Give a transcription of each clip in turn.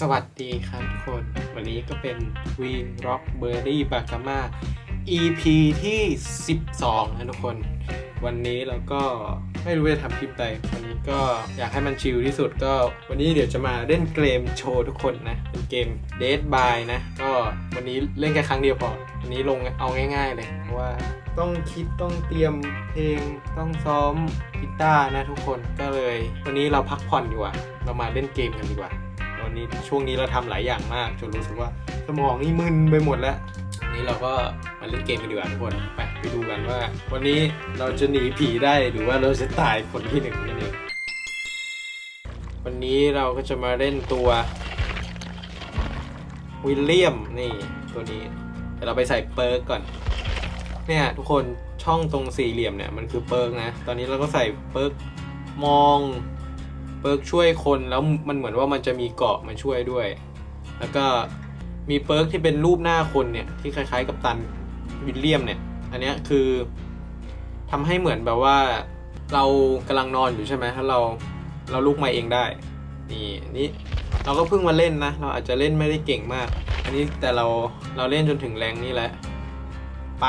สวัสดีครับทุกคน วันนี้ก็เป็น w e Rock Berry b a g a m a EP ที่ 12 นะทุกคน วันนี้เราก็ไม่รู้จะทำคลิปใดวันนี้ก็อยากให้มันชิลที่สุดก็ วันนี้เดี๋ยวจะมาเล่นเกมโชว์ทุกคนนะ เป็นเกม Dead by นะ ก็วันนี้เล่นแค่ครั้งเดียวพอวันนี้ลงเอาง่าย ๆ เลยเพราะว่าต้องคิดต้องเตรียมเพลงต้องซ้อมกีตาร์นะทุกคนก็เลย วันนี้เราพักผ่อนดีกว่า เรามาเล่นเกมกันดีกว่า นี้ช่วงนี้เราทำหลายอย่างมากจนรู้สึกว่าสมองนี่มึนไปหมดแล้วนี้เราก็มาเล่นเกมกันดีกว่าทุกคนไปไปดูกันว่า วันนี้เราจะหนีผีได้หรือว่าเราจะตายคนที่หนึ่งนั่นเองวันนี้เราก็จะมาเล่นตัววิลเลียมนี่ตัวนี้เดี๋ยวเราไปใส่เปิร์กก่อนเนี่ยทุกคนช่องตรงสี่เหลี่ยมเนี่ยมันคือเปิร์กนะ ตอนนี้เราก็ใส่เปิร์กมอง เปิร์กช่วยคนแล้วมันเหมือนว่ามันจะมีเกาะมาช่วยด้วย แล้วก็มีเปิร์กที่เป็นรูปหน้าคนเนี่ยที่คล้ายๆ กับตันวิลเลียมเนี่ย อันเนี้ยคือทำให้เหมือนแบบว่าเรากำลังนอนอยู่ใช่ไหมถ้าเราเราลุกมาเองได้ นี่นี้เราก็เพิ่งมาเล่นนะ เราอาจจะเล่นไม่ได้เก่งมาก อันนี้แต่เราเราเล่นจนถึงแรงนี้แล้วไป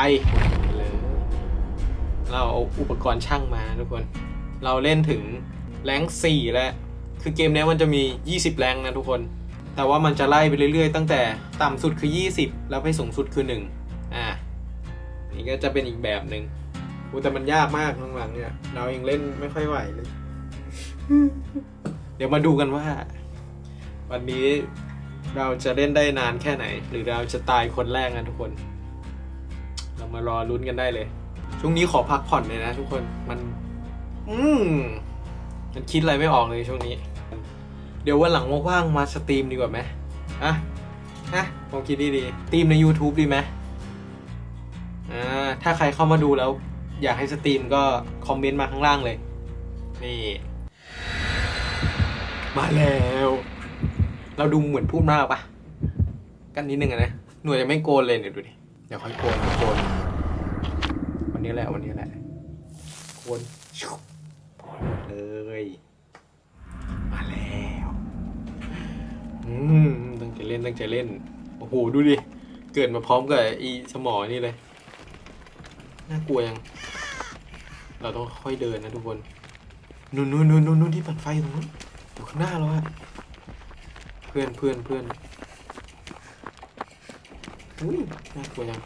เลยเราเอาอุปกรณ์ช่างมาทุกคน เราเล่นถึง แรงสี่แล้วคือเกมนี้มันจะมี 20 แรงนะทุกคน แต่ว่ามันจะไล่ไปเรื่อยๆ ตั้งแต่ต่ำสุดคือ 20 แล้วไปสูงสุดคือ 1 อ่านี่ก็จะเป็นอีกแบบหนึ่งอูแต่มันยากมากหลังๆเนี่ย เราเองเล่นไม่ค่อยไหวเลย เดี๋ยวมาดูกันว่า วันนี้เราจะเล่นได้นานแค่ไหน หรือเราจะตายคนแรกนะทุกคน เรามารอลุ้นกันได้เลย ช่วงนี้ขอพักผ่อนเลยนะทุกคน มัน อืม มันคิดอะไรไม่ออกเลยช่วงนี้ เดี๋ยววันหลังว่างๆมาสตรีมดีกว่าไหมอะฮะลองคิดดีๆสตรีมใน YouTube ดีไหมอ่าถ้าใครเข้ามาดูแล้ว อยากให้สตรีมก็คอมเมนต์มาข้างล่างเลย นี่ มาแล้ว เราดูเหมือนพูดมากปะกันนิดนึงอะนะหน่วยยังไม่โกนเลยเนี่ยดูดิเดี๋ยวค่อยโกนโกนวันนี้แหละวันนี้แหละโกน มาแล้วอืมตั้งใจเล่นตั้งใจเล่น โอ้โห ดูดิ เกิดมาพร้อมกับไอีสมอนี่เลย น่ากลัวยัง เราต้องค่อยเดินนะทุกคนนู่นนู่นนู่นนู่นนที่ปั่นไฟตรงนู้นอยู่ข้างหน้าเราอะเพื่อนเพื่อนเพื่อนอุ้ยน่ากลัวยัง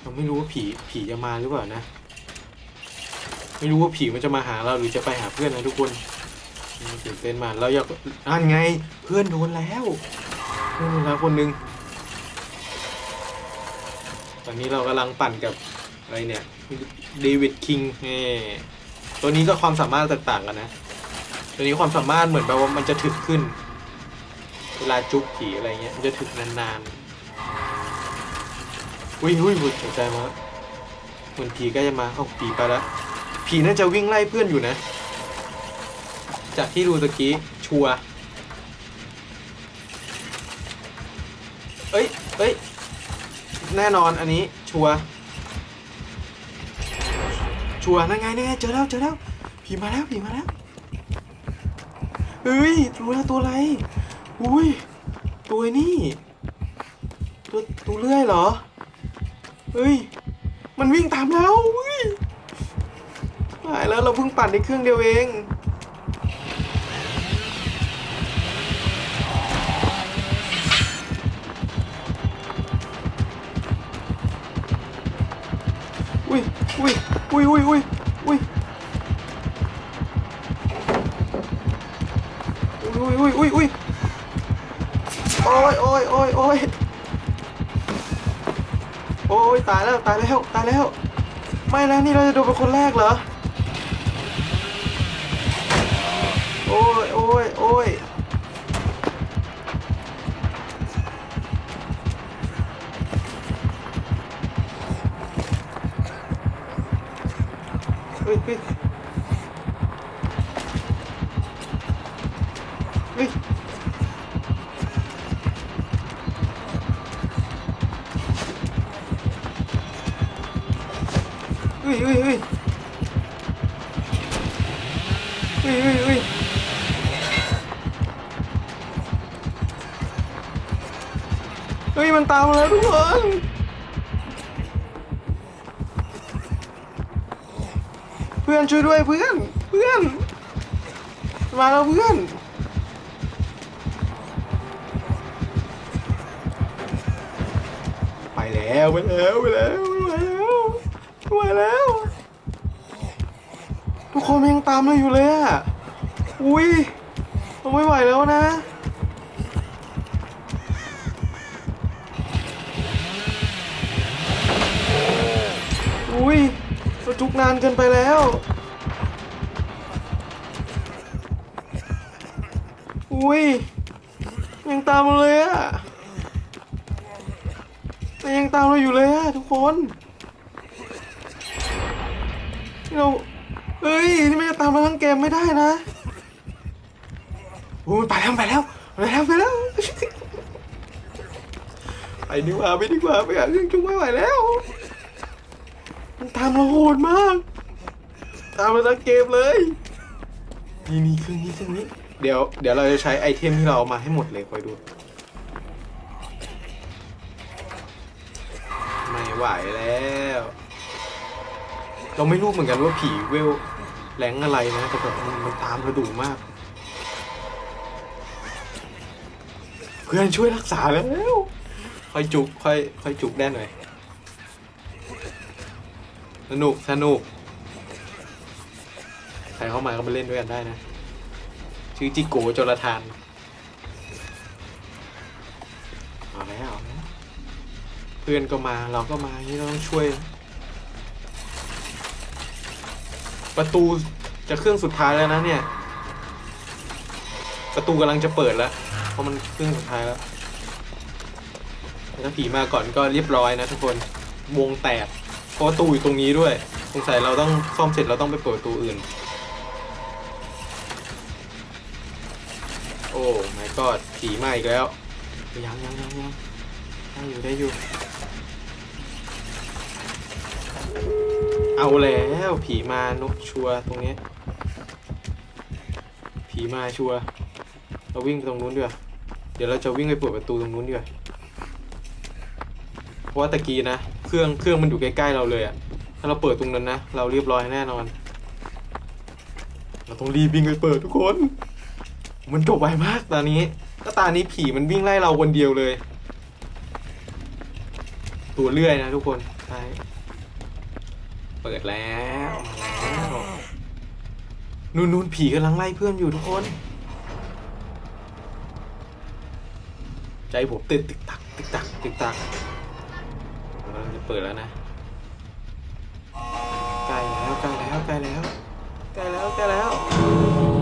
เราไม่รู้ว่าผีผีจะมาหรือเปล่านะ ไม่รู้ว่าผีมันจะมาหาเราหรือจะไปหาเพื่อนนะทุกคนตื่นเต้นมากเราอยากนั่นไงเพื่อนโดนแล้วเพื่อนโดนแล้วคนหนึ่งตอนนี้เรากำลังปั่นกับอะไรเนี่ยเดวิดคิงนี่ตัวนี้ก็ความสามารถต่างกันนะ ตัวนี้ความสามารถเหมือนแบบว่ามันจะถึกขึ้น เวลาจุกผีอะไรเงี้ยมันจะถึกนานๆ อุ้ยอุ้ยอุ้ยตกใจมาเหมือนผีก็จะมาเอ้าผีไปแล้ว ผีน่าจะวิ่งไล่เพื่อนอยู่นะ จากที่ดูตะกี้ ชัวร์เอ้ยเอ้ย แน่นอนอันนี้ ชัวร์ชัวร์นั่นไงนั่นไงเจอแล้วเจอแล้ว ผีมาแล้วผีมาแล้วเฮ้ยรู้แล้วตัวอะไร อุ้ย ตัวนี่ ตัวตัวเลื่อยเหรอ เฮ้ย มันวิ่งตามเราเฮ้ย ตายแล้วเราเพิ่งปั่นในเครื่องเดียวเองอุ้ยอุ้ยอุ้ยอุ้ยอุ้ยอุ้ยอุ้ยอุ้ยอุ้ยอุ้ยโอ้ยโอ้ยโอ้ยโอ้ยโอ้ยตายแล้วตายแล้วตายแล้ว ไม่แล้วนี่เราจะโดนเป็นคนแรกเหรอ เฮ้ยเฮ้ยเฮ้ยเฮ้ยเฮ้ยเฮ้ยเฮ้ยเฮ้ยมันตามมาแล้วทุกคนเพื่อนช่วยด้วยเพื่อน เพื่อน มาแล้วเพื่อน แล้วไปแล้วไปแล้วไปแล้วไปแล้ว ทุกคนยังตามเราอยู่เลยอะ อุ้ยเราไม่ไหวแล้วนะ อุ้ยเราจุกนานเกินไปแล้ว อุ้ยยังตามเราเลยอะ แต่ยังตามเราอยู่เลยอะทุกคนนี่เราเฮ้ยนี่ไม่จะตามเราทั้งเกมไม่ได้นะโอ้ยมันไปแล้วไปแล้วไปแล้วไปแล้วไปดีกว่าไปดีกว่าไปหาเรื่องจุกไม่ไหวแล้วมันตามเราโหดมาก ตามเราทั้งเกมเลยนี่นี่เครื่องนี้เครื่องนี้เดี๋ยวเดี๋ยวเราจะใช้ไอเทมที่เราเอามาให้หมดเลยคอยดู ไหวแล้ว เราไม่รู้เหมือนกันว่าผีเวลแรงอะไรนะแต่แบบมันมันตามเราดุมาก เพื่อนช่วยรักษาแล้วค่อยจุกค่อยค่อยจุกได้หน่อยสนุกสนุกใครเข้ามาก็มาเล่นด้วยกันได้นะ ชื่อจิโกโจรทาน พื่อนก็มาเราก็มาอย่เราต้องช่วย ประตูจะเครื่องสุดท้ายแล้วนะเนี่ย ประตูกำลังจะเปิดแล้ว เพราะมันเครื่องสุดท้ายแล้วแต่ถ้าผีมาก่อนก็เรียบร้อยนะทุกคนวงแตกเพราะประตูอยู่ตรงนี้ด้วยสงสัยเราต้องซ่อมเสร็จเราต้องไปเปิดประตูอื่น โอ้ my god ผีมาอีกแล้วยังยังยังยังได้อยู่ได้อยู่ เอาแล้วผีมานกชัวตรงนี้ ผีมาชัวเราวิ่งไปตรงนู้นดีกว่าเดี๋ยวเราจะวิ่งไปเปิดประตูตรงนู้นดีกว่าเพราะว่าตะกี้นะเครื่องเครื่องมันอยู่ใกล้ๆเราเลยอะถ้าเราเปิดตรงนั้นนะเราเรียบร้อยแน่นอน เราต้องรีบวิ่งไปเปิดทุกคน มันจบไวมากตอนนี้ก็ตอนนี้ผีมันวิ่งไล่เราคนเดียวเลย ตัวเลื่อยนะทุกคนใช่ เปิดแล้วนู่นนู่นผีกำลังไล่เพื่อนอยู่ทุกคน ใจผมเต้นตึกตักตึกตักตึกตักกำลังจะเปิดแล้วนะใกล้แล้วใกล้แล้วใกล้แล้วใกล้แล้วใกล้แล้ว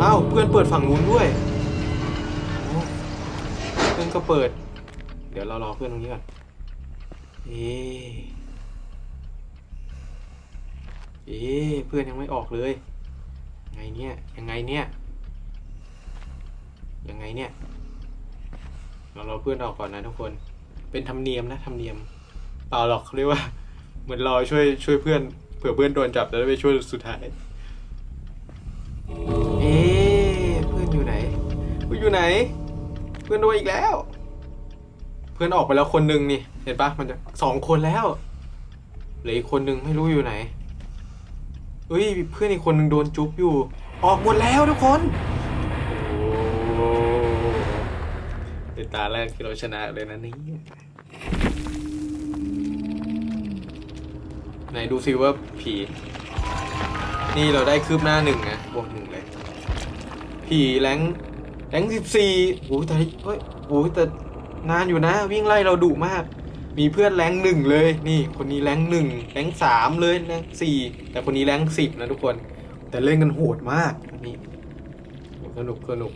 อ้าวเพื่อนเปิดฝั่งนู้นด้วยเพื่อนก็เปิด เดี๋ยวเรารอเพื่อนตรงนี้ก่อนเอ๊ เอ๊เพื่อนยังไม่ออกเลยยังไงเนี่ย ยังไงเนี่ย ยังไงเนี่ย เรารอเพื่อนออกก่อนนะทุกคน เป็นธรรมเนียมนะธรรมเนียม เปล่าหรอกเขาเรียกว่า เหมือนรอช่วยช่วยเพื่อน เผื่อเพื่อนโดนจับแล้วได้ไปช่วยสุดท้าย เอ๊เพื่อนอยู่ไหนเพื่อนอยู่ไหน เพื่อนโดนอีกแล้ว เพื่อนออกไปแล้วคนหนึ่งนี่ เห็นปะมันจะสองคนแล้วเหลืออีกคนหนึ่งไม่รู้อยู่ไหน เอ้ยเพื่อนอีกคนหนึ่งโดนจุ๊บอยู่ ออกหมดแล้วทุกคนโอ้ในตาแรกที่เราชนะเลยนะนี่ไหนดูซิว่าผี นี่เราได้คืบหน้าหนึ่งนะบวกหนึ่งเลย ผีแรงแรงสิบสี่โอ้ยแต่เฮ้ยโอ้ยแต่นานอยู่นะ วิ่งไล่เราดุมาก มีเพื่อนแรงหนึ่งเลย นี่ คนนี้แรงหนึ่งแรงสามเลยแรงสี่แต่คนนี้แรงสิบนะทุกคน แต่เล่นกันโหดมากนนี้สนุกสนุก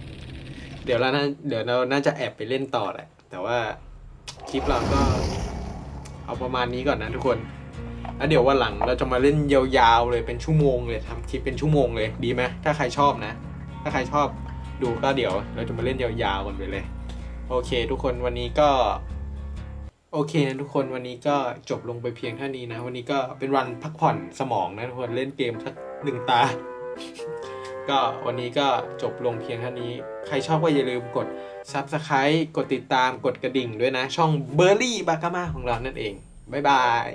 เดี๋ยวเราน่าเดี๋ยวเราน่าจะแอบไปเล่นต่อแหละ แต่ว่าคลิปเราก็เอาประมาณนี้ก่อนนะทุกคนแล้วเดี๋ยววันหลังเราจะมาเล่นยาวๆเลยเป็นชั่วโมงเลยทำคลิปเป็นชั่วโมงเลยดีไหมถ้าใครชอบนะ ถ้าใครชอบดูก็เดี๋ยว เราจะมาเล่นยาวๆกันไปเลย โอเค ทุกคนวันนี้ก็ โอเคนะทุกคนวันนี้ก็จบลงไปเพียงเท่านี้นะ วันนี้ก็เป็นวันพักผ่อนสมองนะทุกคนเล่นเกมสักหนึ่งตา ก็วันนี้ก็จบลงเพียงเท่านี้ ใครชอบก็อย่าลืมกด Subscribe กดติดตามกดกระดิ่งด้วยนะ ช่องเบอร์รี่บากามาของเรานั่นเอง บ๊ายบาย